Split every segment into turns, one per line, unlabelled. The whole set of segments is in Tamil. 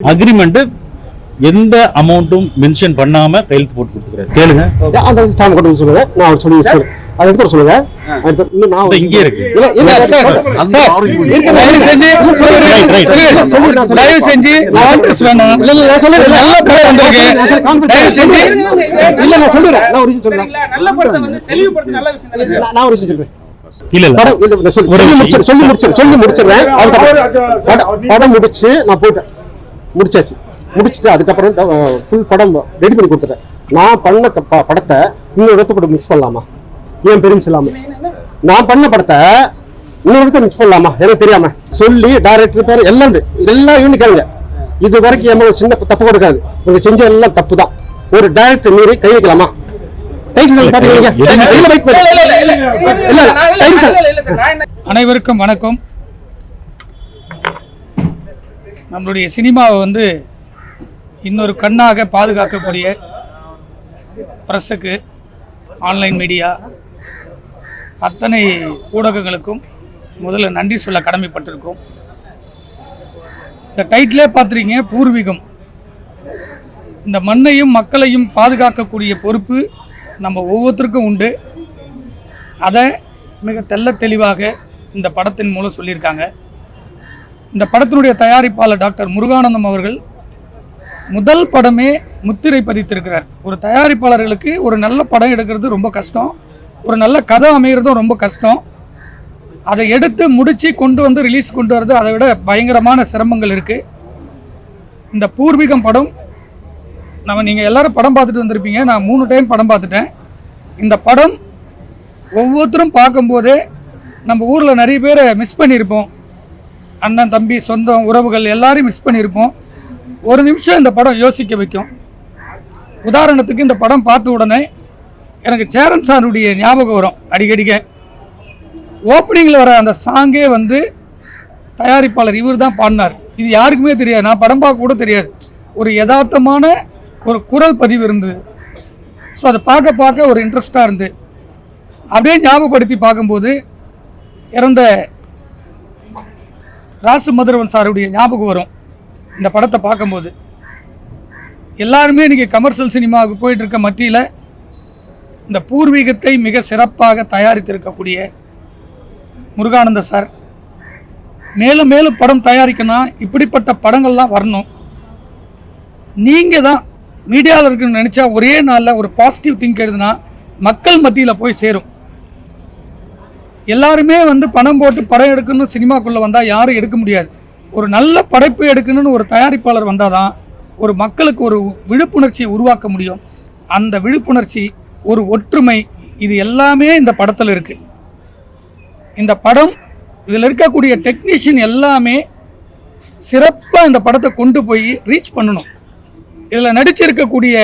அக்ரிமெண்ட் எந்த அமௌண்ட்டும் மென்ஷன் பண்ணாம கையெழுத்து போட்டு கொடுத்துக்கிறாரு. கேளுங்க.
சொல்லுங்க. நான் சொல்லி சொல்லுங்க அதை எடுத்து சொல்லுங்க. இன்னும் நான்
இங்கே இருக்கு.
தயவு செஞ்சு வேணாம்.
இல்ல சொல்லுங்க.
நல்ல படம்
இல்ல நான் சொல்றேன். நான் ஒரு விஷயம் சொல்றேன். படம் சொல்லி. முடிச்சிடுறேன். படம் முடிச்சு நான் போட்டேன் முடிச்சாச்சு முடிச்சுட்டு அதுக்கப்புறம் ஃபுல் படம் ரெடி பண்ணி கொடுத்துட்டேன் நான் பண்ண படத்தை இன்னொரு இடத்த கூட மிக்ஸ் பண்ணலாமா ஏன் பெருமிச்சு இல்லாம நான் பண்ண படத்தை இன்னொரு இடத்த மிக்ஸ் பண்ணலாமா எனக்கு தெரியாம சொல்லி டைரக்டர் பேர் எல்லாம் எல்லா யூனிட் கேளுங்க இது வரைக்கும் என் மேல சின்ன தப்பு கொடுக்காது நீங்க செஞ்ச எல்லாம் தப்பு தான் ஒரு டைரக்டர் மீறி கை வைக்கலாமா டைட்டில் பாத்தீங்க
நம்மளுடைய சினிமாவை வந்து இன்னொரு கண்ணாக பாதுகாக்கக்கூடிய ப்ரெஸ்ஸுக்கு ஆன்லைன் மீடியா அத்தனை ஊடகங்களுக்கும் முதல்ல நன்றி சொல்ல கடமைப்பட்டிருக்கோம். இந்த டைட்டிலே பார்த்துருக்கீங்க பூர்வீகம். இந்த மண்ணையும் மக்களையும் பாதுகாக்கக்கூடிய பொறுப்பு நம்ம ஒவ்வொருத்தருக்கும் உண்டு. அதை மிக தெல்ல தெளிவாக இந்த படத்தின் மூலம் சொல்லியிருக்காங்க. இந்த படத்தினுடைய தயாரிப்பாளர் டாக்டர் முருகானந்தம் அவர்கள் முதல் படமே முத்திரை பதித்திருக்கிறார். ஒரு தயாரிப்பாளர்களுக்கு ஒரு நல்ல படம் எடுக்கிறது ரொம்ப கஷ்டம். ஒரு நல்ல கதை அமைகிறதும் ரொம்ப கஷ்டம். அதை எடுத்து முடித்து கொண்டு வந்து ரிலீஸ் கொண்டு வரது அதை விட பயங்கரமான சிரமங்கள் இருக்குது இந்த பூர்வீகம் படம் நம்ம நீங்கள் எல்லோரும் படம் பார்த்துட்டு வந்திருப்பீங்க. நான் மூணு டைம் படம் பார்த்துட்டேன். இந்த படம் ஒவ்வொருத்தரும் பார்க்கும்போதே நம்ம ஊரில் நிறைய பேரை மிஸ் பண்ணியிருப்போம். அண்ணன் தம்பி சொந்தம் உறவுகள் எல்லாரையும் மிஸ் பண்ணியிருப்போம். ஒரு நிமிஷம் இந்த படம் யோசிக்க வைக்கும். உதாரணத்துக்கு இந்த படம் பார்த்த உடனே எனக்கு சேரன் சாருடைய ஞாபகம் வரும். அடிக்கடிக்க. ஓப்பனிங்கில் வர அந்த சாங்கே வந்து தயாரிப்பாளர் இவர் தான் பாடினார். இது யாருக்குமே தெரியாது. நான் படம் பார்க்க கூட தெரியாது. ஒரு யதார்த்தமான ஒரு குரல் பதிவு இருந்தது. ஸோ அதை பார்க்க பார்க்க ஒரு இன்ட்ரெஸ்டாக இருந்து அப்படியே ஞாபகப்படுத்தி பார்க்கும்போது இறந்த ராசு மதுரவன் சாருடைய ஞாபகம் வரும். இந்த படத்தை பார்க்கும்போது. எல்லாருமே இன்றைக்கி கமர்ஷியல் சினிமாவுக்கு போயிட்டு இருக்க மத்தியில் இந்த பூர்வீகத்தை மிக சிறப்பாக தயாரித்திருக்கக்கூடிய முருகானந்த சார். மேலும் மேலும் படம் தயாரிக்கணும் இப்படிப்பட்ட படங்கள்லாம் வரணும். நீங்கள் தான் மீடியாவில் இருக்குன்னு நினச்சா ஒரே நாளில் ஒரு பாசிட்டிவ் திங்க் எழுதுனா மக்கள் மத்தியில் போய் சேரும். எல்லாருமே வந்து பணம் போட்டு படம் எடுக்கணும் சினிமாக்குள்ளே வந்தால் யாரும் எடுக்க முடியாது. ஒரு நல்ல படைப்பு எடுக்கணும்னு ஒரு தயாரிப்பாளர் வந்தால் தான் ஒரு மக்களுக்கு ஒரு விழிப்புணர்ச்சியை உருவாக்க முடியும். அந்த விழிப்புணர்ச்சி ஒரு ஒற்றுமை இது எல்லாமே இந்த படத்தில் இருக்குது இந்த படம் இதில் இருக்கக்கூடிய டெக்னீஷியன் எல்லாமே சிறப்பாக இந்த படத்தை கொண்டு போய் ரீச் பண்ணணும். இதில் நடிச்சிருக்கக்கூடிய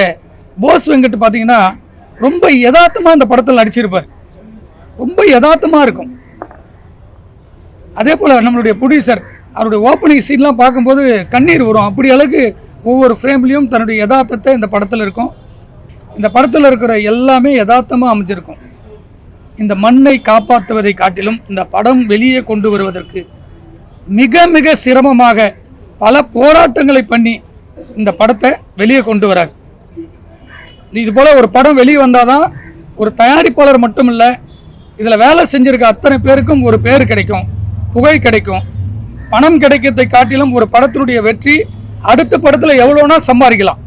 போஸ் வெங்கட் பார்த்தீங்கன்னா ரொம்ப யதார்த்தமாக இந்த படத்தில் நடிச்சிருப்பார். ரொம்ப யதார்த்தமாக இருக்கும். அதே போல் நம்மளுடைய ப்ரொடியூசர் அவருடைய ஓப்பனிங் சீன்லாம் பார்க்கும்போது கண்ணீர் வரும். அப்படி அளவுக்கு ஒவ்வொரு ஃப்ரேம்லேயும் தன்னுடைய யதார்த்தத்தை இந்த படத்தில் இருக்கும். இந்த படத்தில் இருக்கிற எல்லாமே யதார்த்தமாக அமைஞ்சிருக்கும். இந்த மண்ணை காப்பாற்றுவதை காட்டிலும் இந்த படம் வெளியே கொண்டு வருவதற்கு மிக மிக சிரமமாக பல போராட்டங்களை பண்ணி இந்த படத்தை வெளியே கொண்டு வரார். இது போல் ஒரு படம் வெளியே வந்தால் தான் ஒரு தயாரிப்பாளர் மட்டும் இல்லை இதில் வேலை செஞ்சுருக்க அத்தனை பேருக்கும் ஒரு பேர் கிடைக்கும் புகழ் கிடைக்கும். பணம் கிடைக்கிறதை காட்டிலும் ஒரு படத்தினுடைய வெற்றி அடுத்த படத்தில் எவ்வளோனா சம்பாதிக்கலாம்.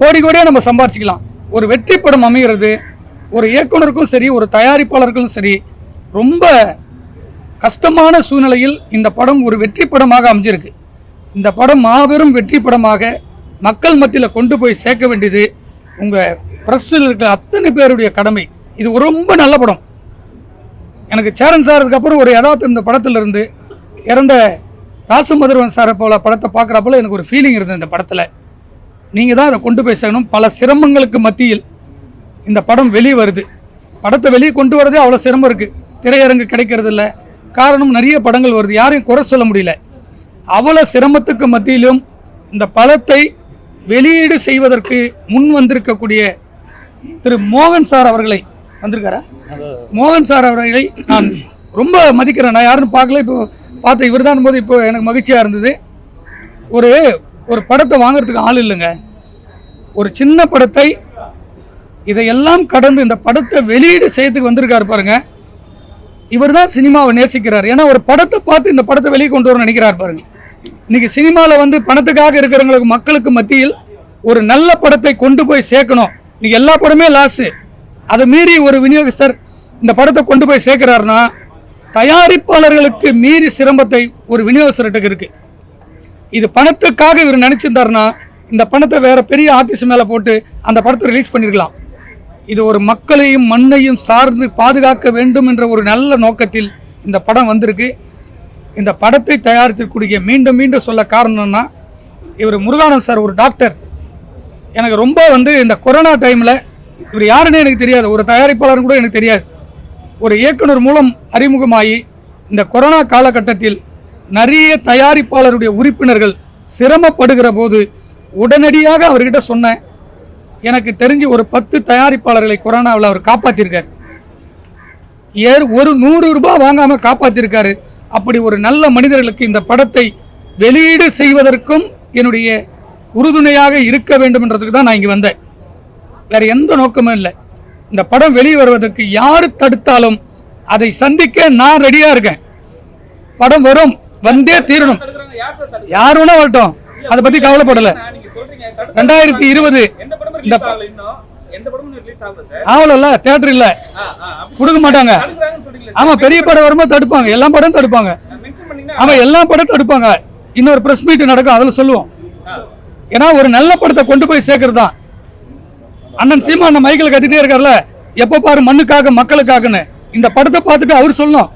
கோடி கோடியாக நம்ம சம்பாரிச்சிக்கலாம் ஒரு வெற்றி படம் அமைகிறது ஒரு இயக்குனருக்கும் சரி ஒரு தயாரிப்பாளருக்கும் சரி ரொம்ப கஷ்டமான சூழ்நிலையில் இந்த படம் ஒரு வெற்றி படமாக அமைஞ்சிருக்கு. இந்த படம் மாபெரும் வெற்றி படமாக மக்கள் மத்தியில் கொண்டு போய் சேர்க்க வேண்டியது உங்கள் ப்ரெஸ்ஸில் இருக்கிற அத்தனை பேருடைய கடமை. இது ரொம்ப நல்ல படம். எனக்கு சேரன் சார் அதுக்கப்புறம் ஒரு யதார்த்தம் இந்த படத்துல இருந்து இறந்த ராசமதுரவன் சாரை போல படத்தை பார்க்குறப்பல எனக்கு ஒரு ஃபீலிங் இருந்தது இந்த படத்தில். நீங்கள் தான் அதை கொண்டு போய் சேரணும். பல சிரமங்களுக்கு மத்தியில் இந்த படம் வெளியே வருது. படத்தை வெளியே கொண்டு வரதே அவ்வளோ சிரமம் இருக்குது திரையரங்கு கிடைக்கிறது இல்லை காரணம் நிறைய படங்கள் வருது. யாரையும் குறை சொல்ல முடியல. அவ்வளோ சிரமத்துக்கு மத்தியிலும் இந்த படத்தை வெளியீடு செய்வதற்கு முன் வந்திருக்கக்கூடிய திரு மோகன் சார் அவர்களை வந்திருக்காரா? மோகன் சார் அவர்களை நான் ரொம்ப மதிக்கிறேன். நான் யாருன்னு பார்க்கல. இப்போ பார்த்த இவர் போது இப்போ எனக்கு மகிழ்ச்சியாக இருந்தது. ஒரு ஒரு படத்தை வாங்குறதுக்கு ஆள் இல்லைங்க. ஒரு சின்ன படத்தை இதையெல்லாம் கடந்து இந்த படத்தை வெளியீடு செய்யறதுக்கு வந்திருக்காரு பாருங்க. இவர் தான் சினிமாவை நேசிக்கிறார். ஏன்னா ஒரு படத்தை பார்த்து இந்த படத்தை வெளியே கொண்டு வரணும்னு நினைக்கிறார் பாருங்க. இன்னைக்கு சினிமாவில் வந்து பணத்துக்காக இருக்கிறவங்களுக்கு மக்களுக்கு மத்தியில் ஒரு நல்ல படத்தை கொண்டு போய் சேர்க்கணும். இன்னைக்கு எல்லா படமே லாஸு அதை மீறி ஒரு விநியோகஸ்தர் இந்த படத்தை கொண்டு போய் சேர்க்கிறாருன்னா தயாரிப்பாளர்களுக்கு மீறி சிரமத்தை ஒரு விநியோகஸ்தர்கிட்ட இருக்கு. இது பணத்துக்காக இவர் நினைச்சிருந்தாருன்னா இந்த பணத்தை வேற பெரிய ஆர்டிஸ்ட் மேலே போட்டு அந்த படத்தை ரிலீஸ் பண்ணியிருக்கலாம் இது ஒரு மக்களையும் மண்ணையும் சார்ந்து பாதுகாக்க வேண்டும் என்ற ஒரு நல்ல நோக்கத்தில் இந்த படம் வந்திருக்கு. இந்த படத்தை தயாரித்திருக்கூடிய மீண்டும் மீண்டும் சொல்ல காரணம்னா இவர் முருகானந்த் சார் ஒரு டாக்டர். எனக்கு ரொம்ப வந்து இந்த கொரோனா டைமில் இவர் யாருன்னு எனக்கு தெரியாது. ஒரு தயாரிப்பாளர் கூட எனக்கு தெரியாது. ஒரு இயக்குனர் மூலம் அறிமுகமாகி இந்த கொரோனா காலகட்டத்தில் நிறைய தயாரிப்பாளருடைய உறுப்பினர்கள் சிரமப்படுகிற போது உடனடியாக அவர்கிட்ட சொன்னேன். எனக்கு தெரிஞ்சு ஒரு பத்து தயாரிப்பாளர்களை கொரோனாவில் அவர் காப்பாற்றிருக்கார் ஏர் ஒரு நூறு ரூபாய் வாங்காமல் காப்பாற்றிருக்காரு அப்படி ஒரு நல்ல மனிதர்களுக்கு இந்த படத்தை வெளியீடு செய்வதற்கும் என்னுடைய உறுதுணையாக இருக்க வேண்டும் என்றதுக்கு தான் நான் இங்கே வந்தேன். வேற எந்த நோக்கமும் இல்லை. இந்த படம் வெளியே வருவதற்கு யார் தடுத்தாலும் அதை சந்திக்க நான் ரெடியாக இருக்கேன். படம் வரும் வந்தே தீரணும்.
யார்
வேணா வரட்டும். அதை பற்றி கவலைப்படலை. ரெண்டாயிரத்தி இருபது. இந்த ஆவலல்ல தேட்டர் இல்ல கொடுக்க மாட்டாங்க. ஆமா பெரிய படம் வரும்போது தடுப்பாங்க. எல்லா படம் தடுப்பாங்க. ஆமா எல்லா படம் தடுப்பாங்க. இன்னொரு பிரஸ் மீட் நடக்கும் அதில் சொல்லுவோம். ஏன்னா ஒரு நல்ல படத்தை கொண்டு போய் சேர்க்கறது தான் அண்ணன் சீமா அந்த மைக்கில் கத்திட்டே இருக்கார்ல எப்போ பாரு மண்ணுக்காக மக்களுக்காகன்னு. இந்த படத்தை பார்த்துட்டு அவர் சொல்லணும்.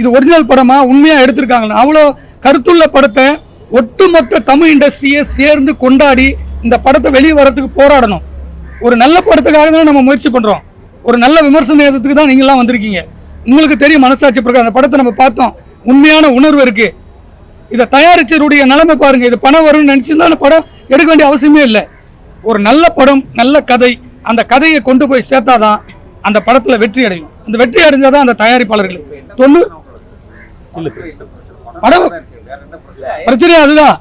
இது ஒரிஜினல் படமா? உண்மையாக எடுத்திருக்காங்கன்னு. அவ்வளோ கருத்துள்ள படத்தை ஒட்டுமொத்த தமிழ் இண்டஸ்ட்ரியை சேர்ந்து கொண்டாடி இந்த படத்தை வெளியே வரத்துக்கு போராடணும். ஒரு நல்ல படத்துக்காக தான் நம்ம முயற்சி பண்ணுறோம் ஒரு நல்ல விமர்சனத்துக்கு தான் நீங்களாம் வந்திருக்கீங்க. உங்களுக்கு தெரியும் மனசாட்சி பிரகாரம் அந்த படத்தை நம்ம பார்த்தோம். உண்மையான உணர்வு இருக்குது இதை தயாரிச்சருடைய நிலைமை பாருங்கள் இது பணம் வரும்னு நினச்சிருந்தா அந்த படம் எடுக்க வேண்டிய அவசியமே இல்லை. ஒரு நல்ல படம் நல்ல கதை அந்த கதையை கொண்டு போய் சேர்த்தாதான் அந்த படத்துல வெற்றி அடையும். அந்த வெற்றி அடைஞ்சாதான் அந்த தயாரிப்பாளர்கள். தொண்ணூறு
இல்ல
படம் பிரச்சனை அதுதான்.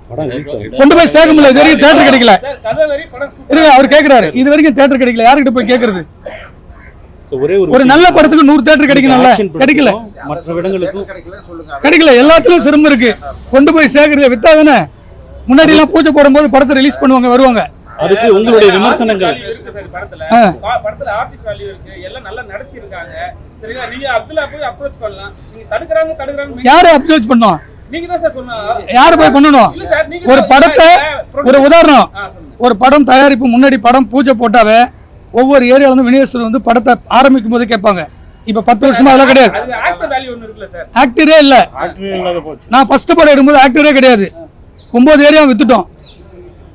கொண்டு போய் சேர்க்க முடியல. இது வரைக்கும் தேட்டர் கிடைக்கல.
சார், கதை வரி படம் super.
இருங்க அவர் கேட்கிறாரு இது வரைக்கும் தேட்டர் கிடைக்கல. யாருக்கிட்ட போய் கேட்கறது
So, ஒரே ஒரு
ஒரு நல்ல படத்துக்கு நூறு தேட்டர் கிடைக்கணும்ல. கிடைக்கல
படத்துக்கும் மற்ற இடங்களுக்கும்.
கிடைக்கல எல்லாத்துலயும் சிரமம் இருக்கு. கொண்டு போய் சேர்க்கறது வித்தா தானே? முன்னாடி எல்லாம் பூஜை போடும்போது படத்தை ரிலீஸ் பண்ணுவாங்க வருவாங்க.
அதுக்கு உங்களுடைய விமர்சனங்கள்
Value இருக்கு சார் படத்துல.
ஆ.
பா- படத்துல artist value இருக்கு. எல்லாம் நல்லா நடிச்சிருக்காங்க. சரிங்களா? நீங்க அப்துல்லா போய் approach பண்ணலாம். நீங்க தடுக்குறாங்க, தடுக்குறாங்கன்னு
யாரு அப்ரோச் பண்ணோம்
நீங்க தான் சார் சொன்னா-
யாரு போய் பண்ணணும் ஒரு படத்தை ஒரு உதாரணம். ஒரு படம் தயாரிப்பு முன்னாடி படம் பூஜை போட்டாவே ஒவ்வொரு ஏரியால இருந்து விநியோகஸ்தர் வந்து படத்தை ஆரம்பிக்கும் போது கேட்பாங்க இப்ப பத்து வருஷமா அதெல்லாம் கிடையாது? ஆக்டரே இல்ல நான் ஃபர்ஸ்ட் படம் எடுக்கும்போது ஆக்டரே கிடையாது ஒன்பது ஏரியா வித்துட்டோம்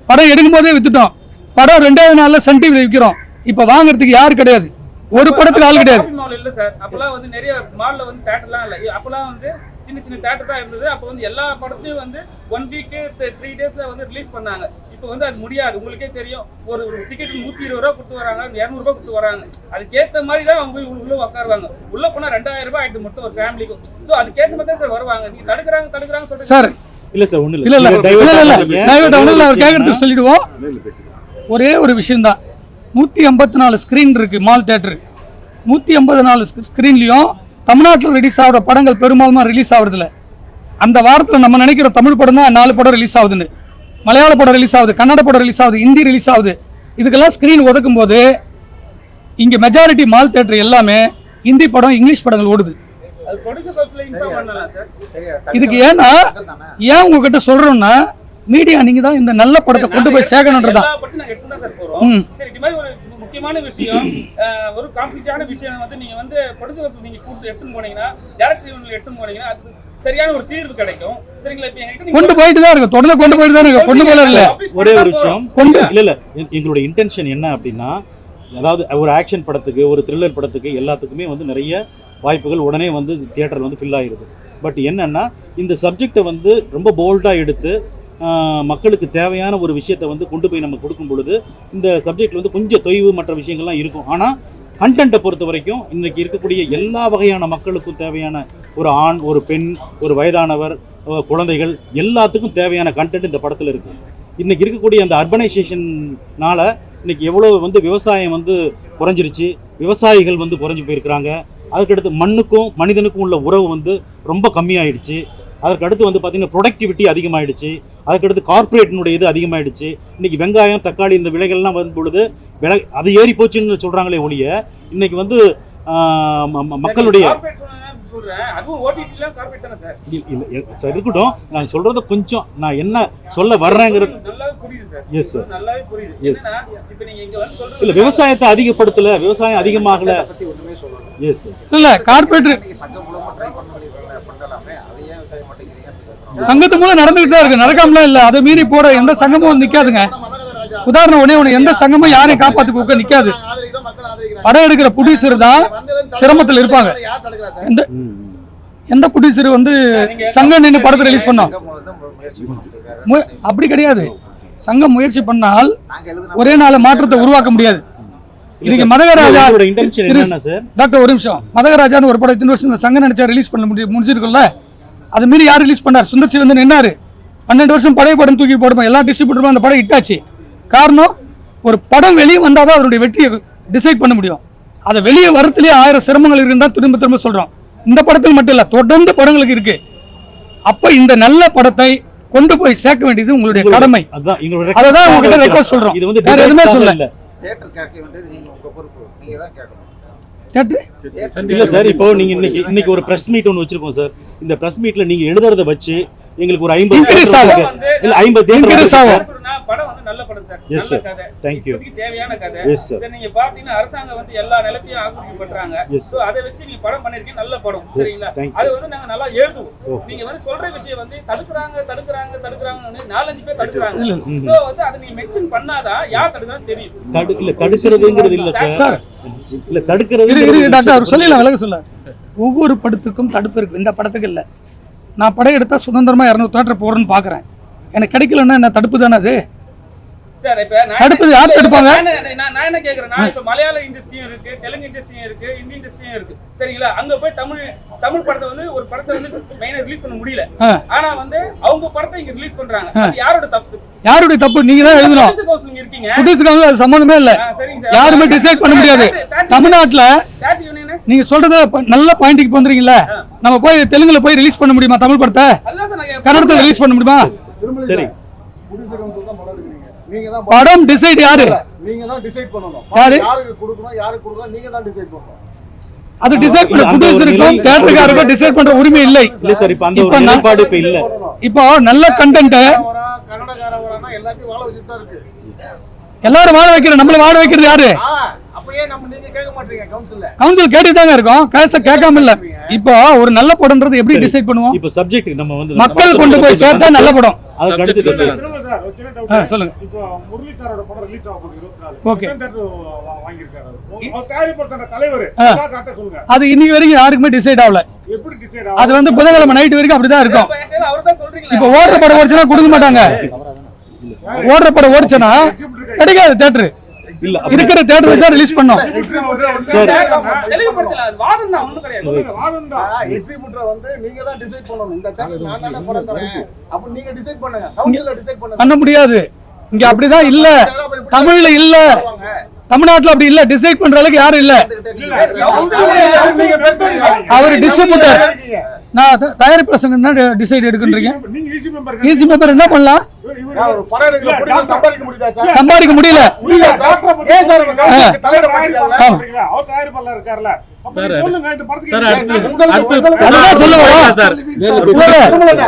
படம் எடுக்கும்போதே வித்துட்டோம். படம் ரெண்டாவது நாள்ல சன் டிவில விற்கிறோம் இப்ப வாங்குறதுக்கு யார் கிடையாது. ஒரு படத்துக்கு ஆள் கிடையாது.
இல்ல சார். அப்பெல்லாம் வந்து நிறைய மால்ல வந்து theatreலாம் இல்ல. அப்பெல்லாம் வந்து சின்ன சின்ன தேட்டர் தான் இருந்தது. அப்போ வந்து எல்லா படத்தையும் வந்து ஒன் வீக் த்ரீ டேஸ்ல வந்து ரிலீஸ் பண்ணாங்க. இப்போ வந்து அது முடியாது. உங்களுக்கே தெரியும். ஒரு ஒரு டிக்கெட் நூத்தி இருபது ரூபா கொடுத்து வராங்க இரநூறு ரூபாய் கொடுத்து வராங்க. அதுக்கேத்த மாதிரி தான் அவங்க போய் உள்ள- உட்காருவாங்க உள்ள போனா ரெண்டாயிரம் ரூபாய் ஆயிட்டு மட்டும் ஒரு ஃபேமிலிக்கும் ஸோ அதுக்கேற்ற மாதிரி தான் சார் வருவாங்க. நீங்க தடுக்கிறாங்க தடுக்கிறாங்க
சார்
இல்ல சார் ஒண்ணு
இல்ல. இல்ல இல்ல
divert
இல்ல
ஆகாதீங்க.
டைவர்ட் ஆகல அவர்
ஒரே ஒரு
கேட்கறதுக்கு
விஷயம்னா,
சொல்லிடுவோம். ஒரே ஒரு விஷயம்தான் நூற்றி ஐம்பத்தி நாலு ஸ்க்ரீன் இருக்கு மால் தேட்டர் நூற்றி ஐம்பது நாலு ஸ்க்ரீன்லையும் தமிழ்நாட்டில் ரிலீஸ் ஆகிற படங்கள் பெரும்பாலுமா ரிலீஸ் ஆகுறதில்ல. அந்த வாரத்தில் நம்ம நினைக்கிற தமிழ் படம் தான் நாலு படம் ரிலீஸ் ஆகுதுன்னு. மலையாள படம் ரிலீஸ் ஆகுது கன்னட படம் ரிலீஸ் ஆகுது ஹிந்தி ரிலீஸ் ஆகுது. இதுக்கெல்லாம் ஸ்க்ரீன் ஒதுக்கும் போது இங்கே மெஜாரிட்டி மால் தேட்டர் எல்லாமே ஹிந்தி படம் இங்கிலீஷ் படங்கள் ஓடுது. இதுக்கு ஏன்னா ஏன் உங்ககிட்ட சொல்றோம்னா மீடியா நீங்க தான் இந்த நல்ல படத்தை கொண்டு போய் சேர்க்கணுன்றதா
எல்லா படத்தையும் நாங்க எடுத்து தான் சார் போறோம்.
ம்.
முக்கியமான விஷயம் ஒரு காம்ப்ளீட்டான விஷயம் வந்து நீங்க வந்து ப்ரொடியூசர் நீங்க கூட்டு எடுத்துன்னு போனீங்கன்னா டேரக்டர் எடுத்துன்னு போனீங்கன்னா அது சரியான ஒரு தீர்வு கிடைக்கும். சரிங்களா?
கொண்டு போயிட்டு தான் இருக்கு. தொடர்ந்து கொண்டு போயிட்டு தான் இருக்கு. கொண்டு போல இல்ல.
ஒரே ஒரு விஷயம்.
கொண்டு
இல்ல இல்ல எங்களுடைய இன்டென்ஷன் என்ன அப்படின்னா அதாவது ஒரு ஆக்ஷன் படத்துக்கு ஒரு த்ரில்லர் படத்துக்கு எல்லாத்துக்குமே வந்து நிறைய வாய்ப்புகள் உடனே வந்து தியேட்டர் வந்து ஃபில் ஆகிருது பட் என்னென்னா இந்த சப்ஜெக்டை வந்து ரொம்ப போல்டாக எடுத்து மக்களுக்கு தேவையான ஒரு விஷயத்தை வந்து கொண்டு போய் நம்ம கொடுக்கும் பொழுது இந்த சப்ஜெக்ட்ல வந்து கொஞ்சம் தொய்வு மற்ற விஷயங்கள்லாம் இருக்கும். ஆனால் கண்டென்ட்டை பொறுத்த வரைக்கும் இன்றைக்கி இருக்கக்கூடிய எல்லா வகையான மக்களுக்கும் தேவையான ஒரு ஆண் ஒரு பெண் ஒரு வயதானவர் குழந்தைகள் எல்லாத்துக்கும் தேவையான கண்டென்ட் இந்த படத்தில் இருக்குது இன்றைக்கி இருக்கக்கூடிய அந்த அர்பனைசேஷன்னால் இன்றைக்கி எவ்வளோ வந்து விவசாயம் வந்து குறைஞ்சிருச்சு விவசாயிகள் வந்து குறைஞ்சி போயிருக்கிறாங்க அதுக்கடுத்து மண்ணுக்கும் மனிதனுக்கும் உள்ள உறவு வந்து ரொம்ப கம்மியாயிடுச்சு. அதற்கடுத்து வந்து பார்த்திங்கன்னா ப்ரொடக்டிவிட்டி அதிகமாயிடுச்சு. அதுக்கடுத்து கார்ப்பரேட்டினுடைய இது அதிகமாயிடுச்சு. இன்னைக்கு வெங்காயம் தக்காளி இந்த விலைகள்லாம் வரும் பொழுது விலை அது ஏறி போச்சுன்னு சொல்கிறாங்களே ஒழிய இன்னைக்கு வந்து மக்களுடைய
சார்?
இருக்கட்டும். நான் சொல்றத கொஞ்சம் நான் என்ன சொல்ல வர்றேங்கிறது
சார்.
எஸ் சார்
சொல்றது
இல்ல விவசாயத்தை அதிகப்படுத்தல விவசாயம் அதிகமாகல. எஸ்
இல்ல கார்பரேட் சங்கத்து மூலம் நடந்துகிட்டு தான் இருக்கு. நடக்காமலாம் இல்ல. அதை மீறி போட எந்த சங்கமும் நிக்காதுங்க. உதாரணம் உடனே உன்னை எந்த சங்கமும் யாரையும் காப்பாத்து கொடுக்க நிக்காது. படம் எடுக்கிற புடிசர் தான் சிரமத்தில் இருப்பாங்க. எந்த எந்த புடிசர் வந்து சங்கம் நின்று படத்தை ரிலீஸ் பண்ணோம் மு- அப்படி கிடையாது. சங்கம் முயற்சி பண்ணால் ஒரே நாள் மாற்றத்தை உருவாக்க முடியாது. இன்னைக்கு மதகராஜா டாக்டர் ஒரு நிமிஷம். மதகராஜான்னு ஒரு படம் இத்தனை வருஷம் இந்த சங்கம் நினைச்சா ரிலீஸ் பண்ண முடியும் முடிஞ்சிருக்குல்ல அது மீறி யார் ரிலீஸ் பண்ணார்? சுந்தர் சி வந்து நின்னாரு பன்னெண்டு வருஷம் பழைய படம் தூக்கி போடுமா? எல்லா டிஸ்ட்ரிபியூட்டரும் அந்த படம் இட்டாச்சு காரணம் ஒரு படம் வெளியே வந்தால் தான் அதனுடைய வெற்றியை டிசைட் பண்ண முடியும். அதை வெளியே வரத்துலேயே ஆயிரம் சிரமங்கள் இருக்குன்னு தான் திரும்ப திரும்ப சொல்கிறோம் இந்த படத்தில் மட்டும் இல்லை தொடர்ந்து படங்களுக்கு இருக்கு. அப்போ இந்த நல்ல படத்தை கொண்டு போய் சேர்க்க வேண்டியது உங்களுடைய கடமை.
அதான்
உங்ககிட்ட ரெக்வஸ்ட்
வந்து
வேற எதுவுமே
direct ஆ
சொல்ல
இல்ல.
தேட்டர் கேட்க வேண்டியது நீங்க உங்க பொறுப்பு. நீங்க தான் கேட்கணும்.
இல்ல சார் இப்போ நீங்க இன்னைக்கு இன்னைக்கு ஒரு பிரஸ் மீட் ஒன்று வச்சிருக்கோம் சார். இந்த பிரஸ் மீட்ல நீங்க எழுதுறத வச்சு எங்களுக்கு ஒரு ஐம்பது. இல்ல ஐம்பது
படம் வந்து நல்ல படம் சார் நல்ல
sir.
கதை. இப்போதைக்கு தேவையான கதை
sir.
இதை நீங்க பாத்தீங்கன்னா அரசாங்கம் வந்து எல்லா நிலத்தையும் ஆக்கிரமிப்பு பண்றாங்க. சோ அதை வச்சு நீங்க படம் பண்ணிருக்கீங்க நல்ல படம் சரிங்களா. அது வந்து நாங்க நல்லா எழுதுவோம். நீங்க வந்து சொல்ற விஷயம் வந்து தடுக்குறாங்க தடுக்குறாங்க தடுக்குறாங்கன்னு நாலஞ்சு பேர் தடுக்குறாங்க.
ம்.
சோ வந்து அதை நீங்க மென்ஷன் பண்ணாதான் யார் தடுக்கிறான்னு தெரியும்
தடு இல்ல தடுக்கிறதுங்கிறது இல்ல சார்
சார்.
இல்ல தடுக்கிறது
டாக்டர் சொல்லல விலக சொல்ல ஒவ்வொரு படத்துக்கும் தடுப்பு இருக்கு இந்த படத்துக்கு இல்லை நான் படம் எடுத்தா சுதந்திரமா இரநூறு தேட்டர் போடுறேன்னு பார்க்குறேன் எனக்கு கிடைக்கலன்னா என்ன தடுப்பு தானே அது?
சார் இப்ப நான்
தடுப்பது யார் தடுப்பாங்க?
நான் என்ன- கேக்குறேன்னா இப்ப மலையாள இண்டஸ்ட்ரியும் இருக்கு தெலுங்கு இண்டஸ்ட்ரியும் இருக்கு ஹிந்தி இண்டஸ்ட்ரியும் இருக்கு. சரிங்களா? அங்க போய் தமிழ் தமிழ் படத்தை வந்து ஒரு படத்தை வந்து மெயினா ரிலீஸ் பண்ண முடியல. ஆனா வந்து அவங்க படத்தை இங்க ரிலீஸ் பண்றாங்க. யாரோட தப்பு?
யாருடைய தப்பு? நீங்க தான் எழுதணும். அது சம்மந்தமே இல்லை. யாருமே டிசைட் பண்ண முடியாது. தமிழ்நாட்டுல? நீங்க சொல்றத நல்ல பாயிண்ட்டுக்கு வந்துறீங்கல்ல நம்ம போய் தெலுங்குல போய் ரிலீஸ் பண்ண முடியுமா தமிழ் படத்தை. கன்னடத்துல ரிலீஸ் பண்ண முடியுமா?
சரி.
நீங்க தான்
படம் டிசைட் யாரு?
நீங்க தான் டிசைட் பண்ணணும்.
யாரு?
யாருக்கு கொடுக்கணும் யாருக்கு கொடுக்கணும் நீங்க தான் டிசைட் பண்ணணும்.
அது டிசைட் பண்ண ப்ரொடியூசருக்கும் தேட்டருக்காருக்கும் டிசைட் பண்ற உரிமை இல்லை.
இல்ல சார் இப்ப அந்த ஒரு நிலைப்பாடு இப்ப இல்ல.
இப்போ நல்ல கண்டென்ட்
எல்லாத்தையும் வாழ வச்சுட்டு இருக்கு.
எல்லாரும் வாழ வைக்கிற நம்மள வாழ வைக்கிறது யாரு? கவுன்சில் கேட்டு தாங்க இருக்கோம். கேச கேட்காம இல்ல இப்போ ஒரு நல்ல படம்ன்றது எப்படி டிசைட் பண்ணுவோம்?
இப்ப சப்ஜெக்ட் நம்ம வந்து
மக்கள் கொண்டு போய் சேர்த்தா நல்ல படம். சொல்லுங்க.
இப்போ முரளி சாரோட ரிலீஸ் ஆக போகுது அவரு? தலைவர். சொல்லுங்க.
அது இன்னைக்கு வரைக்கும் யாருக்குமே டிசைட் ஆகல.
எப்படி டிசைட்
அது வந்து புதன்கிழமை நைட் வரைக்கும் அப்படிதான் இருக்கும்.
இப்போ
ஓடுற படம் ஓடிச்சுனா கொடுக்க மாட்டாங்க. ஓடுற படம் ஓடிச்சுனா கிடைக்காது தேட்டர்
இல்ல
இருக்கிற தேட்டர் தான் ரிலீஸ் பண்ணோம்.
சார்.
வாதம் தான் ஒண்ணும் கிடையாது.
வாதம் தான்.
எஸ்டிபியூட்டரை வந்து நீங்க தான் டிசைட் பண்ணணும். இந்த தேட்டர் நான் தானே படம் தரேன். அப்ப நீங்க டிசைட் பண்ணுங்க. கவுன்சில்ல டிசைட் பண்ணுங்க.
பண்ண முடியாது. இங்க அப்படிதான் இல்ல. தமிழ்ல இல்ல. தமிழ்நாட்டுல அப்படி இல்ல. டிசைட் பண்ற அளவுக்கு யாரும் இல்ல. அவர் டிஸ்ட்ரிபியூட்டர் நான் தயாரிப்பு சங்கம் தான் டிசைட் எடுக்குன்றீங்க.
நீங்க ஈசி மெம்பர்
என்ன பண்ணலாம்.
சம்பாதிக்க
முடியல.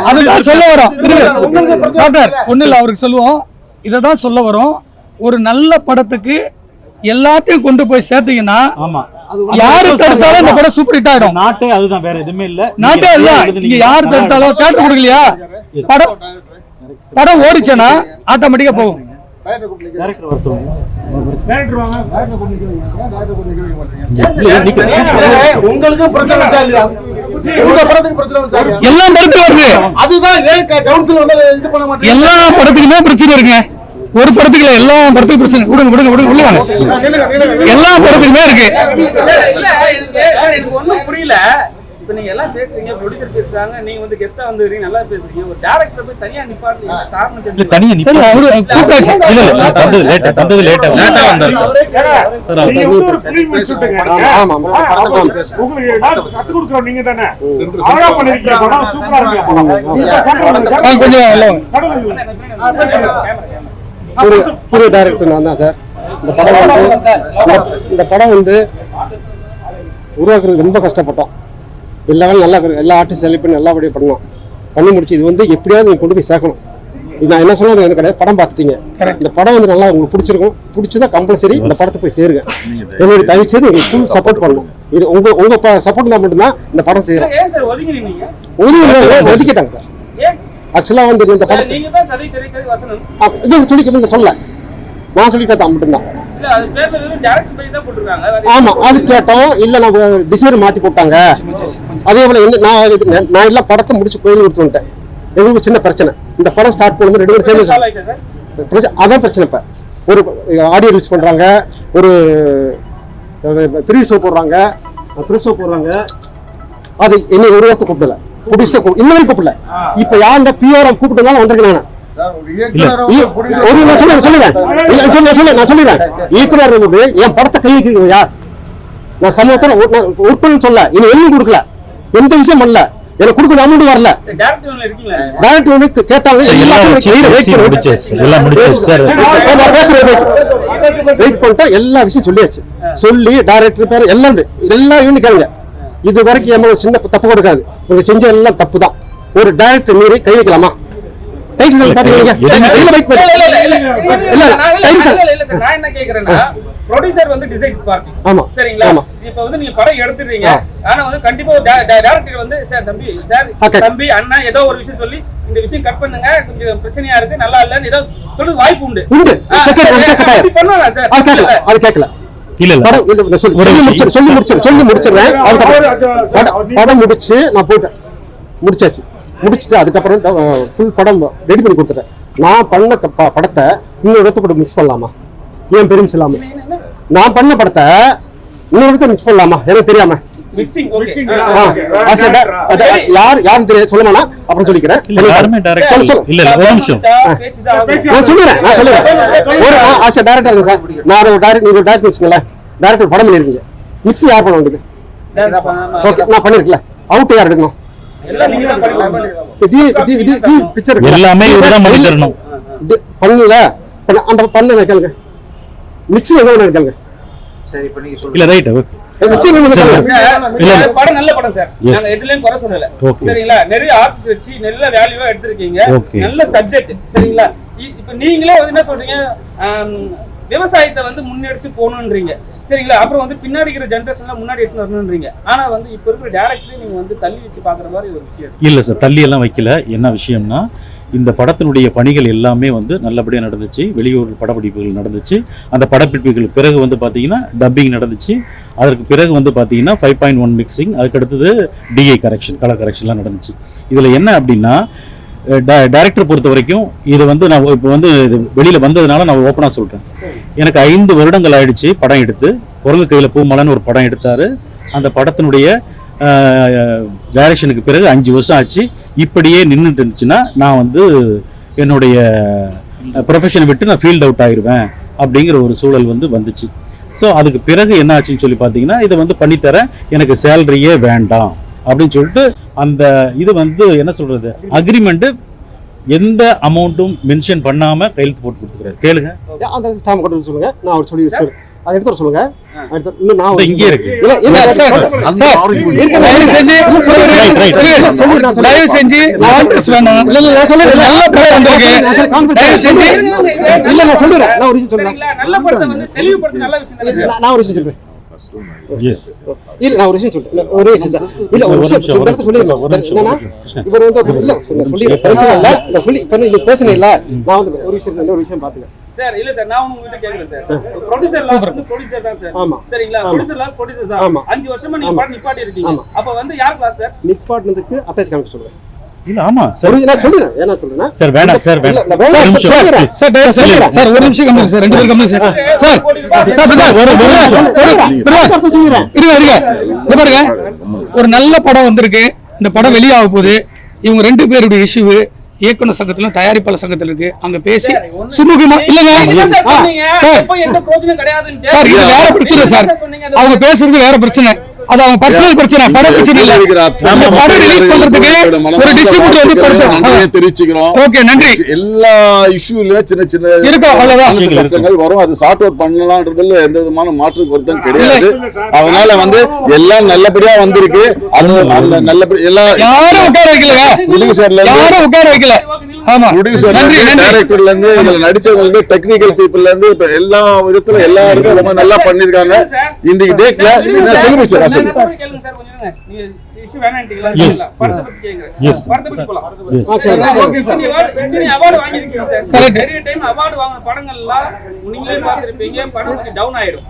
அதுதான் சொல்ல வரோம். அதுதான் டாக்டர். ஒண்ணு இல்ல அவருக்கு சொல்லுவோம். இதை தான் சொல்ல வரோம். ஒரு நல்ல படத்துக்கு எல்லாத்தையும் கொண்டு போய் சேர்த்தீங்கன்னா
ஆமா.
யாரு தடுத்தாலும் இந்த படம் சூப்பர் ஹிட் ஆயிடும்.
நாட்டே அதுதான் வேற எதுவுமே இல்ல.
நாட்டே. இங்க யாரு தடுத்தாலும் தேட்டர் கொடுக்கலையா. படம் படம் ஓடிச்சுன்னா ஆட்டோமேட்டிக்கா போகும்.
உங்களுக்கு
எல்லா படத்துக்கும் வருது.
அதுதான்
எல்லா படத்துக்குமே பிரச்சனை இருக்குங்க. ஒரு படத்துக்கு இல்ல எல்லா படத்துக்கும் பிரச்சனை. விடுங்க விடுங்க உள்ள. எல்லா படத்துக்குமே இருக்கு.
இப்ப இப்ப நீங்க எல்லாம் பேசுறீங்க ப்ரொடியூசர் பேசுறாங்க நீங்க வந்து கெஸ்டா வந்துறீங்க நல்லா பேசுறீங்க. ஒரு டேரக்டர் போய் தனியா நிப்பாட்டு காரணம்
இல்ல
தெரிஞ்சுக்கணும்.
தனியா
சரி,
நிப்பாட்டு.
அவரு கூட்டாச்சு
இல்ல இல்ல நான் வந்தது லேட்டா வந்தது லேட்டா லேட்டா வந்தாரு. சார் சார்
நீங்க வந்து ஒரு. அப்ப உங்களுக்கு கத்துக் கொடுக்குறோம் நீங்க தானே. அழகா பண்ணிருக்கீங்க படம் சூப்பரா இருக்கு
கொஞ்சம்.
ஒரு புது டைரக்டர் நான் தான் சார். இந்த படம் வந்து இந்த- இந்த படம் வந்து உருவாக்குறது ரொம்ப கஷ்டப்பட்டோம். எல்லா வேலையும் நல்லா. எல்லா ஆர்டிஸ்ட் செலக்ட் பண்ணி நல்லபடியாக பண்ணோம் பண்ணி முடிச்சு இது வந்து எப்படியாவது நீங்க கொண்டு போய் சேர்க்கணும். இது நான் என்ன சொன்னது எனக்கு கிடையாது. படம் பார்த்துட்டீங்க. இந்த படம் வந்து நல்லா உங்களுக்கு பிடிச்சிருக்கும். பிடிச்சதா கம்பல்சரி இந்த படத்தை போய் சேருங்க. என்னுடைய தயவு செய்து உங்களுக்கு ஃபுல் சப்போர்ட் பண்ணணும். இது உங்க உங்க சப்போர்ட் இருந்தால் மட்டும்தான் இந்த படம் செய்யறோம் ஒதுக்கி ஒதுக்கிட்டாங்க சார். ஆக்சுவலாக வந்து இந்த
நீங்க தான்
ஆ, இது சொல்லி இவங்க சொல்ல. நான் சொல்லிட்டேன் தான் மட்டும்தான்.
இல்ல அது பேர்ல வெறும் டேரக்டர் பை தான் போட்டிருக்காங்க. வேற
ஆமா அது கேட்டோம். இல்ல நான் டிசைன் மாத்தி போட்டாங்க. அதே போல என்ன நான் நான் எல்லாம் படத்தை முடிச்சு கோயில் கொடுத்து வந்துட்டேன். எங்களுக்கு சின்ன பிரச்சனை. இந்த படம் ஸ்டார்ட் பண்ணும்போது ரெண்டு பேரும் சேர்ந்து அதான் பிரச்சனை இப்ப. ஒரு ஆடியோ ரிலீஸ் பண்றாங்க. ஒரு த்ரீ ஷோ போடுறாங்க. த்ரீ ஷோ போடுறாங்க. அது என்னை ஒரு வருஷத்தை கூப்பிடல. புடிச இன்னும் கூப்பிடல. இப்ப யாருந்த பிஆர்எம் கூப்பிட்டுனாலும் வந்திருக்கேன் நான். ஒரு நான் சொல்லுறேன் சொல்லுறேன் இல்ல, சொல்ல சொல்ல நான் சொல்லிடுறேன். இயக்குனர் என் படத்தை கை வைக்கிறீங்க யார் நான் சமூகத்தில் உறுப்பினர் சொல்ல இன்னும் எழுதி கொடுக்கல. எந்த விஷயம் பண்ணல எனக்கு கொடுக்கணும் அமௌண்ட் வரல.
டேரக்டர் ஒன்று
கேட்டாங்க
எல்லாம். எல்லாம்.
நான் பேசுறேன். வெயிட் பண்ணிட்டா எல்லா விஷயம் சொல்லியாச்சு. சொல்லி டைரக்டர் பேர் எல்லாம் எல்லா யூனிட் கேளுங்க. இது வரைக்கும் என் மேல சின்ன தப்பு கொடுக்காது. நீங்க செஞ்ச எல்லாம் தப்பு தான் ஒரு டைரக்டர் மீறி கை வைக்கலாமா? டைட்டில் பாத்தீங்க கையில வெயிட் பண்ணு
இல்ல, இல்ல, இல்ல, இல்ல, இல்ல, இல்ல,
இல்ல,
இல்ல. இல்ல, இல்ல, சார், நான் என்ன கேக்குறேன்னா, producer வந்து decide பார்ட்டி.
ஆமா.
சரிங்களா?
ஆமா.
இப்ப வந்து நீங்க படம் எடுத்துடுறீங்க. ஆனா வந்து கண்டிப்பா director வந்து, சார், தம்பி, சார். தம்பி, அண்ணா, ஏதோ ஒரு விஷயம் சொல்லி, இந்த விஷயம் cut பண்ணுங்க, கொஞ்சம் பிரச்சனையா இருக்கு, நல்லா இல்லைன்னு ஏதோ சொல்றது வாய்ப்பு உண்டு.
உண்டு கேட்கல,
சரி,
அது கேட்கல.
சார்.
அது
இல்ல இல்ல
இல்ல, சொல்லி
ஒரு
சொல்லி சொல்லி சொல்லி முடிச்சிடுறேன் படம் முடிச்சு நான் போயிட்டேன் முடிச்சாச்சு முடிச்சுட்டு அதுக்கப்புறம் ஃபுல் படம் ரெடி பண்ணி கொடுத்துட்டேன். நான் பண்ண படத்தை இன்னொரு இடத்த கூட மிக்ஸ் பண்ணலாமா? ஏன் பெருமிச்சு இல்லாம? நான் பண்ண படத்தை இன்னொரு இடத்த மிக்ஸ் பண்ணலாமா? எனக்கு தெரியாம. யார் யாரும் தெரியாது சொல்லுமாண்ணா? அப்புறம் சொல்லிக்கிறேன். நான் சொல்லுறேன் நான் சொல்லுறேன். ஒரு எ டேரக்டர் சார் நான் ஒரு டேரக்டர் நீங்க டேரக்டர் வச்சுங்களேன் டேரக்டர் படம் பண்ணிருக்கீங்க. மிக்ஸ் யார் பண்ண வேண்டியது. ஓகே நான் பண்ணிருக்கல அவுட் யார் எடுக்கணும்?
எல்லாம்
இவர்தான் பண்ணி தரணும்.
பண்ணல. பண்ண- அந்த பண்ண கேளுங்க. மிக்சிங் எங்க கேளுங்க.
இல்ல ரைட்
படம் நல்ல படம் சார். நாங்க எதுலயும் குறை சொல்லல. சரிங்களா? நிறைய ஆர்டிஸ்ட் வச்சு நல்ல வேல்யூவா எடுத்திருக்கீங்க. நல்ல சப்ஜெக்ட் சரிங்களா? இப்ப நீங்களே என்ன சொல்றீங்க? விவசாயத்தை வந்து முன்னெடுத்து போகணுன்றீங்க. சரிங்களா? அப்புறம் வந்து பின்னாடி இருக்கிற ஜென்ரேஷன்லாம் முன்னாடி எடுத்து வரணுன்றீங்க. ஆனா வந்து இப்ப இருக்கிற டேரக்டரே நீங்க வந்து தள்ளி வச்சு பாக்குற மாதிரி ஒரு விஷயம்
இல்ல சார் தள்ளி எல்லாம் வைக்கல. என்ன விஷயம்னா இந்த படத்தினுடைய பணிகள் எல்லாமே வந்து நல்லபடியாக நடந்துச்சு. வெளியூர் படப்பிடிப்புகள் நடந்துச்சு. அந்த படப்பிடிப்புகள் பிறகு வந்து பார்த்தீங்கன்னா டப்பிங் நடந்துச்சு. அதற்கு பிறகு வந்து பார்த்தீங்கன்னா ஃபைவ் பாயிண்ட் ஒன் மிக்சிங் அதுக்கு அடுத்தது கரெக்ஷன் கலர் கரெக்ஷன்லாம் நடந்துச்சு. இதில் என்ன அப்படின்னா டைரக்டர் பொறுத்த வரைக்கும் இது வந்து நான் இப்போ வந்து இது வெளியில் வந்ததுனால நான் ஓப்பனாக சொல்கிறேன் எனக்கு ஐந்து வருடங்கள் ஆயிடுச்சு படம் எடுத்து. குரங்கு கையில் பூமலைன்னு ஒரு படம் எடுத்தார். அந்த படத்தினுடைய டைரக்ஷனுக்கு பிறகு அஞ்சு வருஷம் ஆச்சு. இப்படியே நின்றுட்டு இருந்துச்சுன்னா நான் வந்து என்னுடைய ப்ரொஃபஷனை விட்டு நான் ஃபீல்ட் அவுட் ஆயிடுவேன் அப்படிங்கிற ஒரு சூழல் வந்து வந்துச்சு. ஸோ அதுக்கு பிறகு என்ன ஆச்சுன்னு சொல்லி பார்த்தீங்கன்னா இதை வந்து பண்ணித்தரேன் எனக்கு சேலரியே வேண்டாம். அப்படின்னு சொல்லிட்டு அந்த இது வந்து என்ன சொல்றது அக்ரிமெண்ட் எந்த அமௌண்ட்டும் மென்ஷன் பண்ணாம கையெழுத்து போட்டு கொடுத்துக்கிறாரு. கேளுங்க.
அந்த டைம் கொண்டு வந்து சொல்லுங்க. நான் அவர் சொல்லி சொல்லு அதை எடுத்து வர சொல்லுங்க. இன்னும் நான்
இங்கே இருக்கு.
இல்ல இல்ல சார் இருக்கிற
தயவு செஞ்சு கான்ட்ரஸ் வேணாம்
இல்ல இல்ல சொல்றேன்.
நல்ல படம் வந்திருக்கு. தயவு செஞ்சு
இல்ல நான் சொல்றேன். நான் ஒரு விஷயம் சொல்றேன்.
சரிங்களா? நல்ல படத்தை வந்து தெளிவுபடுத்த நல்ல விஷயம் தானே சார்.
நான் ஒரு விஷயம் சொல்றேன். இல்ல நான் ஒரு விஷயம் சொல்றேன் ஒரே விஷயம் தான். இல்ல ஒரு
ஒரு
விஷயம்
நிமிஷம்,
இந்த இடத்துல சொல்லிடுறேன்
ஒரு நிமிஷம்,
என்னன்னா
ஒரு நிமிஷம்.
இவர் வந்து இல்ல சொல்ல சொல்லி பேசணும் இல்ல நான் சொல்லி இப்ப நீங்க பேசணும் இல்ல நான் வந்து ஒரு விஷயம் இன்னொரு விஷயம் பாத்துக்க
சார் இல்ல சார் நான் உங்ககிட்ட கேக்குறேன் சார் ப்ரொடியூசர் லாஸ் வந்து ப்ரொடியூசர் தான் சார்
ஆமா.
சரிங்களா. ப்ரொடியூசர் லாஸ் ப்ரொடியூசர் தான்
ஆமா.
அஞ்சு வருஷமா நீங்க நிப்பாட்டி இருக்கீங்க. அப்ப வந்து யார் கிளாஸ் சார்
நிப்பாட்டினதுக்கு அத்தாச்சி கணக்கு சொல்றேன்
இல்ல ஆமா சார்
ஒரு நான் சொல்றேன்.
சார் வேணாம் சார் வேணாம்.
சார் சார் ஒரு நிமிஷம். கம்மி சார் ரெண்டு பேரும் கம்மி சார் சார் சார் பிரதர் ஒரு ஒரு நிமிஷம். ஒரு பிரதர் இருங்க இருங்க. இங்க பாருங்க ஒரு நல்ல படம் வந்திருக்கு. இந்த படம் வெளியாக போகுது. இவங்க ரெண்டு பேருடைய இஷ்யூ இயக்குனர் சங்கத்திலும் தயாரிப்பாளர் சங்கத்தில் இருக்கு. அங்க பேசி சுமூகமா இல்லங்க. சார். சார் இது வேற பிரச்சனை சார் அவங்க பேசுறது வேற பிரச்சனை. அது அவங்க பர்சனல் பிரச்சனை பட பிரச்சனை இல்ல. நம்ம படம் ரிலீஸ் பண்றதுக்கு ஒரு டிஸ்ட்ரிபியூட்டர் வந்து படுத்து
தெரிவிச்சுக்கிறோம்
ஓகே நன்றி.
எல்லா இஷ்யூலயும் சின்ன சின்ன
இருக்கும், அவ்வளவுதான்.
வரும். அது சார்ட் அவுட் பண்ணலாம்ன்றதுல எந்த விதமான மாற்று கருத்தும் கிடையாது. அதனால வந்து எல்லாம் நல்லபடியா வந்திருக்கு. அது நல்லபடி எல்லாம்
யாரும் உட்கார வைக்கலங்க.
ப்ரொடியூசர்ல இருந்து
யாரும் உட்கார வைக்கல. ஆமா
இருந்து
நன்றி
டைரக்டர்ல இருந்து இதுல நடிச்சவங்க இருந்து டெக்னிக்கல் பீப்புள்ல இருந்து இப்ப எல்லா விதத்துல எல்லாருமே ரொம்ப நல்லா பண்ணிருக்காங்க இன்னைக்கு டேட்ல என்ன சொல்லுங்க சார்
நான்
சொல்லுங்க
நிறைய time award வாங்கின படங்கள்லாம் நீங்களே பார்த்திருப்பீங்க, படம் down ஆயிடும்.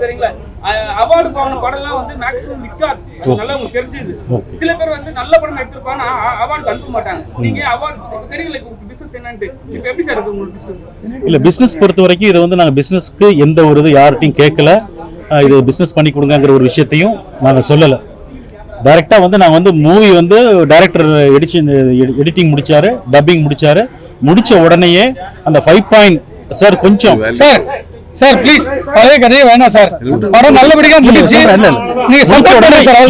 சரிங்களா? award வாங்கின படம்லாம் வந்து நல்லா உங்களுக்கு தெரிஞ்சுது. சில பேர் வந்து நல்ல படம் எடுத்திருப்பாங்க, ஆனா அ- award அனுப்ப மாட்டாங்க. நீங்க award தெரியல business என்னன்ட்டு. இப்ப எப்படி சார் இருக்கு உங்களுக்கு business?
இல்ல பிசினஸ் பொறுத்த வரைக்கும் இது வந்து நாங்க பிசினஸ்க்கு எந்த ஒரு இது யார்கிட்டயும் கேட்கல. இது பிசினஸ் பண்ணி கொடுங்கங்கிற ஒரு விஷயத்தையும் நாங்க சொல்லல. டைரக்டா வந்து நாங்க வந்து மூவி வந்து டைரக்டர் எடிஷன் எடிட்டிங் முடிச்சாரு டப்பிங் முடிச்சாரு. முடிச்ச உடனேயே அந்த ஃபைவ் பாயிண்ட் சார் கொஞ்சம்
சார் சார் ப்ளீஸ் பழைய கதையே வேணாம் சார் படம் நல்லபடியா முடிச்சு
இல்ல, இல்ல.
நீங்க சப்போர்ட் சார்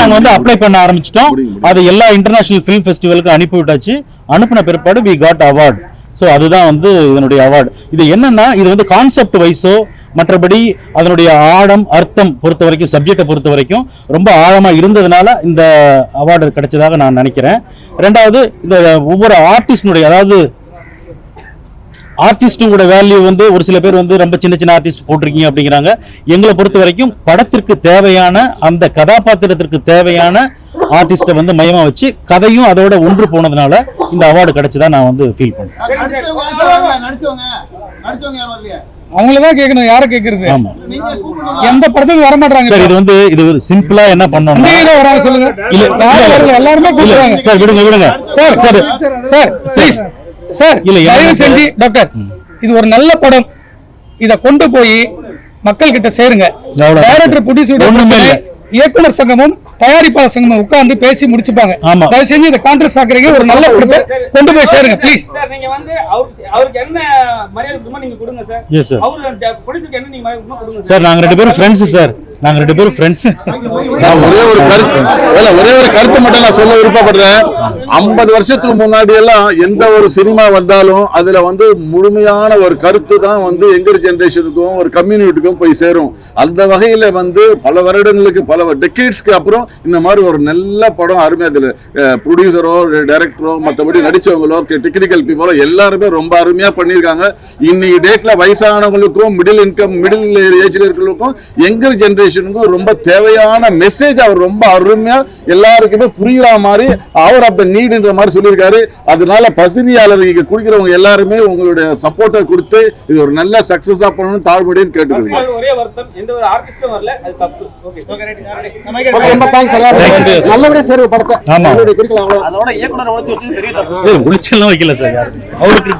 நாங்க வந்து அப்ளை பண்ண ஆரம்பிச்சிட்டோம். அது எல்லா இன்டர்நேஷனல் ஃபிலிம் ஃபெஸ்டிவலுக்கு அனுப்பி விட்டாச்சு. அனுப்பின பிற்பாடு வி காட் அவார்ட் ஸோ அதுதான் வந்து இதனுடைய அவார்டு இது என்னன்னா இது வந்து கான்செப்ட் வைஸோ மற்றபடி அதனுடைய ஆழம் அர்த்தம் பொறுத்த வரைக்கும் சப்ஜெக்டை பொறுத்த வரைக்கும் ரொம்ப ஆழமாக இருந்ததுனால இந்த அவார்டு கிடைச்சதாக நான் நினைக்கிறேன். ரெண்டாவது இந்த ஒவ்வொரு ஆர்டிஸ்டினுடைய அதாவது ஆர்டிஸ்டும் கூட வேல்யூ வந்து ஒரு சில பேர் வந்து ரொம்ப சின்ன சின்ன ஆர்டிஸ்ட் போட்டிருக்கீங்க அப்படிங்கிறாங்க. எங்களை பொறுத்த வரைக்கும் படத்திற்கு தேவையான அந்த கதாபாத்திரத்திற்கு தேவையான ஆர்டிஸ்ட்டை வந்து மையமாக வச்சு கதையும் அதோட ஒன்று போனதுனால இந்த அவார்டு கிடைச்சதா நான் வந்து ஃபீல் பண்ணேன்
நடிச்சவங்க யாரும் வரல, நடிச்சவங்க நடிச்சவங்க யாரும் வரலையா
அவங்கள தான் கேட்கணும் யார கேக்குறது எந்த படத்துக்கு வர மாட்டாங்க
சார்? இது வந்து இது சிம்பிளா என்ன
தான் வராங்க சொல்லுங்க.
இல்ல,
எல்லாருமே கூப்பிடுறாங்க.
சார் விடுங்க விடுங்க.
Sir
sir
sir please sir
இல்ல,
தயவு? செஞ்சு டாக்டர் இது ஒரு நல்ல படம். இத கொண்டு போய் மக்கள் கிட்ட சேருங்க. டைரக்டர்
இல்ல.
இயக்குனர் சங்கமும் தயாரிப்பாளர் சங்கமும் உட்கார்ந்து பேசி முடிச்சுப்பாங்க.
ஆமா.
தயவு செஞ்சு இந்த கான்ட்ராக்ட் ஆக்குறீங்க ஒரு நல்ல படத்தை கொண்டு போய் சேருங்க ப்ளீஸ்
சார் நீங்க வந்து அவருக்கு அவருக்கு என்ன மரியாதை நீங்க கொடுங்க சார்.
Yes, sir.
அவரு என்ன நீங்க கொடுங்க
சார். நாங்க ரெண்டு பேரும் ஃப்ரெண்ட்ஸ் சார் நாங்க ரெண்டு பேரும் ஃப்ரெண்ட்ஸ்
நான் ஒரே ஒரு கருத்து இல்ல, ஒரே ஒரு கருத்து மட்டும் நான் சொல்ல விருப்பப்படுறேன். ஐம்பது வருஷத்துக்கு முன்னாடி எல்லாம் எந்த ஒரு சினிமா வந்தாலும் அதுல வந்து முழுமையான ஒரு கருத்து தான் வந்து எங்கர் ஜென்ரேஷனுக்கும் ஒரு கம்யூனிட்டிக்கும் போய் சேரும். அந்த வகையில வந்து பல வருடங்களுக்கு பல டெக்கேட்ஸ்க்கு அப்புறம் இந்த மாதிரி ஒரு நல்ல படம் அருமை. அதுல ப்ரொடியூசரோ டைரக்டரோ மற்றபடி நடிச்சவங்களோ டெக்னிக்கல் பீப்புளோ எல்லாருமே ரொம்ப அருமையா பண்ணியிருக்காங்க. இன்னைக்கு டேட்ல வயசானவங்களுக்கும் மிடில் இன்கம் மிடில் ஏஜ்ல இருக்கிறவங்களுக்கும் யங்கர் ஜெனரேஷனுக்கும் ரொம்ப தேவையான மெசேஜ் அவர் ரொம்ப அருமையா எல்லாருக்குமே புரியுற மாதிரி அவர் ஆஃப் த நீடுன்ற மாதிரி சொல்லியிருக்காரு. அதனால பசுமையாளர் இங்க குடிக்கிறவங்க எல்லாருமே உங்களுடைய சப்போர்ட்டை கொடுத்து இது ஒரு நல்ல சக்சஸா பண்ணணும்னு தாழ்மடின்னு கேட்டுக்கிறீங்க
மக்களோட ஒரே வருத்தம் எந்த ஒரு ஆர்டிஸ்டும் வரல அது தப்பு. ஓகே
ஓகே, ரொம்ப தேங்க்ஸ் எல்லாரும் நல்லபடியா சேருங்க படத்தை.
அதோட இயக்குனர்
ஒளிச்செல்லாம் வைக்கல சார் அவருக்கு